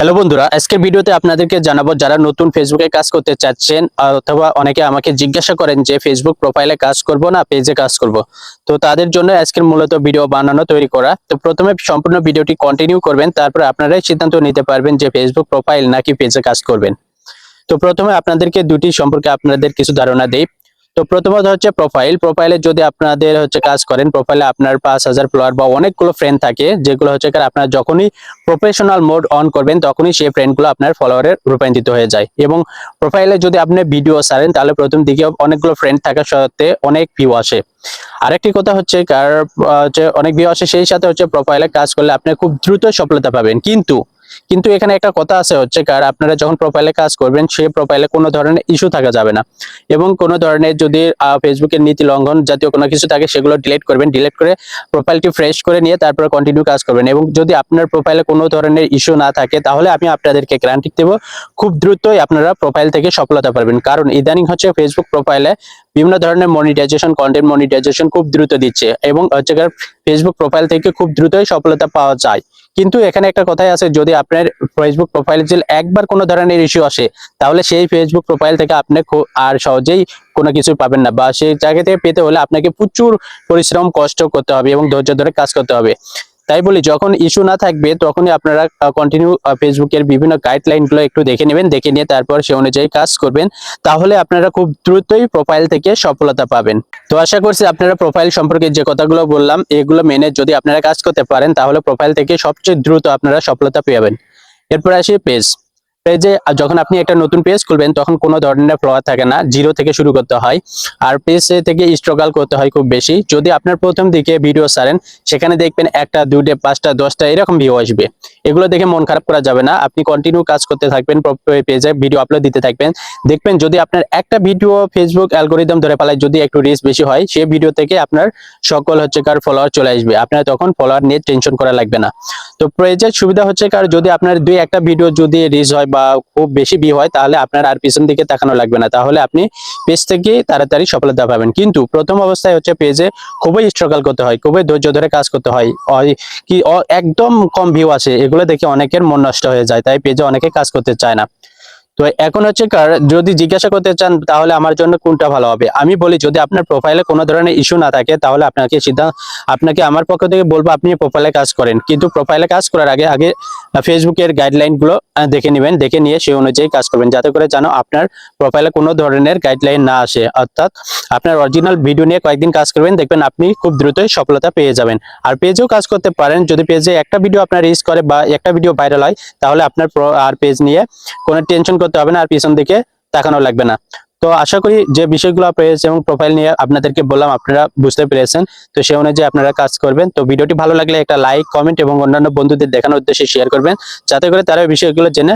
Hello বন্ধুরা, আজকের ভিডিওতে আপনাদেরকে জানাব যারা নতুন ফেসবুকে কাজ করতে চাচ্ছেন অথবা অনেকে আমাকে জিজ্ঞাসা করেন যে ফেসবুক প্রোফাইলে কাজ করব না পেজে কাজ করব। তো তাদের জন্য আজকের মূলত ভিডিও বানানো, তৈরি করা। তো প্রথমে সম্পূর্ণ ভিডিওটি কন্টিনিউ করবেন, তারপর আপনারাই সিদ্ধান্ত নিতে পারবেন যে ফেসবুক প্রোফাইল নাকি পেজে কাজ করবেন। তো প্রথমে আপনাদেরকে দুটি সম্পর্কে আপনাদের কিছু ধারণা দেই। তো প্রথমত হচ্ছে প্রোফাইল প্রোফাইলে যদি আপনাদের হচ্ছে কাজ করেন প্রোফাইলে আপনার পাঁচ হাজার ফ্লোয়ার বা অনেকগুলো ফ্রেন্ড থাকে, যেগুলো হচ্ছে আপনার যখনই প্রফেশনাল মোড অন করবেন, তখনই সেই ফ্রেন্ডগুলো আপনার ফলোয়ারে রূপান্তরিত হয়ে যায়। এবং প্রোফাইলে যদি আপনি ভিডিও সারেন তাহলে প্রথম দিকে অনেকগুলো ফ্রেন্ড থাকা সত্ত্বে অনেক ভিউ আসে। আরেকটি কথা হচ্ছে কার হচ্ছে অনেক ভিউ আসে, সেই সাথে হচ্ছে প্রোফাইলে কাজ করলে আপনি খুব দ্রুত সফলতা পাবেন। কিন্তু কিন্তু এখানে একটা কথা আছে হচ্ছে কার, আপনারা যখন প্রোফাইলে কাজ করবেন সেই প্রোফাইলে কোনো ধরনের ইস্যু থাকা যাবে না। এবং কোনো ধরনের যদি ফেসবুকের নীতি লঙ্ঘন জাতীয় কোনো কিছু থাকে, সেগুলো ডিলিট করবেন ডিলিট করে প্রোফাইলটি ফ্রেশ করে নিয়ে তারপরে কন্টিনিউ কাজ করবেন। এবং যদি আপনার প্রোফাইলে কোনো ধরনের ইস্যু না থাকে, তাহলে আমি আপনাদেরকে গ্যারান্টি দেবো, খুব দ্রুতই আপনারা প্রোফাইল থেকে সফলতা পাবেন। কারণ ইদানিং হচ্ছে ফেসবুক প্রোফাইলে বিভিন্ন ধরনের মনিটাইজেশন কন্টেন্ট মনিটাইজেশন খুব দ্রুত দিচ্ছে এবং হচ্ছে ফেসবুক প্রোফাইল থেকে খুব দ্রুতই সফলতা পাওয়া যায়। কিন্তু এখানে একটা কথাই আছে, যদি আপনার ফেসবুক প্রোফাইল যে একবার কোনো ধরনের ইস্যু আসে, তাহলে সেই ফেসবুক প্রোফাইল থেকে আপনি আর সহজেই কোনো কিছু পাবেন না বা সেই জায়গা থেকে পেতে হলে আপনাকে প্রচুর পরিশ্রম, কষ্ট করতে হবে এবং ধৈর্য ধরে কাজ করতে হবে। তাই বলি, যখন ইস্যু না থাকবে, তখনই আপনারা কন্টিনিউ ফেসবুকের বিভিন্ন গাইডলাইনগুলো একটু দেখে নেবেন, দেখে নিয়ে তারপর সে অনুযায়ী কাজ করবেন। তাহলে আপনারা খুব দ্রুতই প্রোফাইল থেকে সফলতা পাবেন। তো আশা করছি আপনারা প্রোফাইল সম্পর্কে যে কথাগুলো বললাম, এগুলো মেনে যদি আপনারা কাজ করতে পারেন, তাহলে প্রোফাইল থেকে সবচেয়ে দ্রুত আপনারা সফলতা পেয়ে যাবেন। এরপর আসি পেজ পেজে যখন আপনি একটা নতুন পেজ খুলবেন, তখন কোনো ধরনের ফ্লোয়ার থাকে না। জিরো থেকে শুরু করতে হয়। আর পেজ থেকে স্ট্রাগল করতে হয় খুব বেশি। যদি আপনার প্রথম দিকে ভিডিও ছাড়েন, সেখানে দেখবেন একটা, দুইটা, পাঁচটা, দশটা এরকম ভিউ আসবে। এগুলো দেখে মন খারাপ করা যাবে না। আপনি কন্টিনিউ কাজ করতে থাকবেন পেজে ভিডিও আপলোড দিতে থাকবেন। দেখবেন যদি আপনার একটা ভিডিও ফেসবুক অ্যালগোরিদম ধরে পালায় যদি একটু রিচ বেশি হয় সেই ভিডিও থেকে আপনার সকল হচ্ছে কার ফলোয়ার চলে আসবে। আপনার তখন ফলোয়ার নিয়ে টেনশন করা লাগবে না। তো পেজের সুবিধা হচ্ছে কার, যদি আপনার দুই একটা ভিডিও যদি রিচ হয় বা খুব বেশি ভিউ হয়, তাহলে আপনার আর পিছন দিকে তাকানো লাগবে না। তাহলে আপনি পেজ থেকে তাড়াতাড়ি সফলতা পাবেন। কিন্তু প্রথম অবস্থায় হচ্ছে পেজে খুবই স্ট্রাগল করতে হয়, খুবই ধৈর্য ধরে কাজ করতে হয়। কি একদম কম ভিউ আছে এগুলো দেখে অনেকের মন নষ্ট হয়ে যায়, তাই পেজে অনেকে কাজ করতে চায় না। তো এখন হচ্ছে কার, যদি জিজ্ঞাসা করতে চান তাহলে আমার জন্য কোনটা ভালো হবে? আমি বলি যদি আপনার প্রোফাইলে কোনো ধরনের ইস্যু না থাকে তাহলে আপনাকে সিদ্ধান্ত, আপনাকে আমার পক্ষ থেকে বলব আপনি প্রোফাইলে কাজ করেন। কিন্তু প্রোফাইলে কাজ করার আগে আগে ফেসবুকের গাইডলাইনগুলো দেখে নেবেন, দেখে নিয়ে সেই অনুযায়ী কাজ করবেন। যাতে করে যেন আপনার প্রোফাইলে কোনো ধরনের গাইডলাইন না আসে। অর্থাৎ আপনার অরিজিনাল ভিডিও নিয়ে কয়েকদিন কাজ করবেন, দেখবেন আপনি খুব দ্রুতই সফলতা পেয়ে যাবেন। আর পেজেও কাজ করতে পারেন, যদি পেজে একটা ভিডিও আপনার রিচ করে বা একটা ভিডিও ভাইরাল হয়, তাহলে আপনার আর পেজ নিয়ে কোনো টেনশন করতে হবে না আর পিছন দিকে তাকানো লাগবে না। তো আশা করি যে বিষয়গুলো পেয়েছে এবং প্রোফাইল নিয়ে আপনাদেরকে বললাম, আপনারা বুঝতে পেরেছেন। তো সেই অনুযায়ী আপনারা কাজ করবেন। তো ভিডিওটি ভালো লাগলে একটা লাইক কমেন্ট এবং অন্যান্য বন্ধুদের দেখানোর উদ্দেশ্যে শেয়ার করবেন। যাতে করে তারা বিষয়গুলো জেনে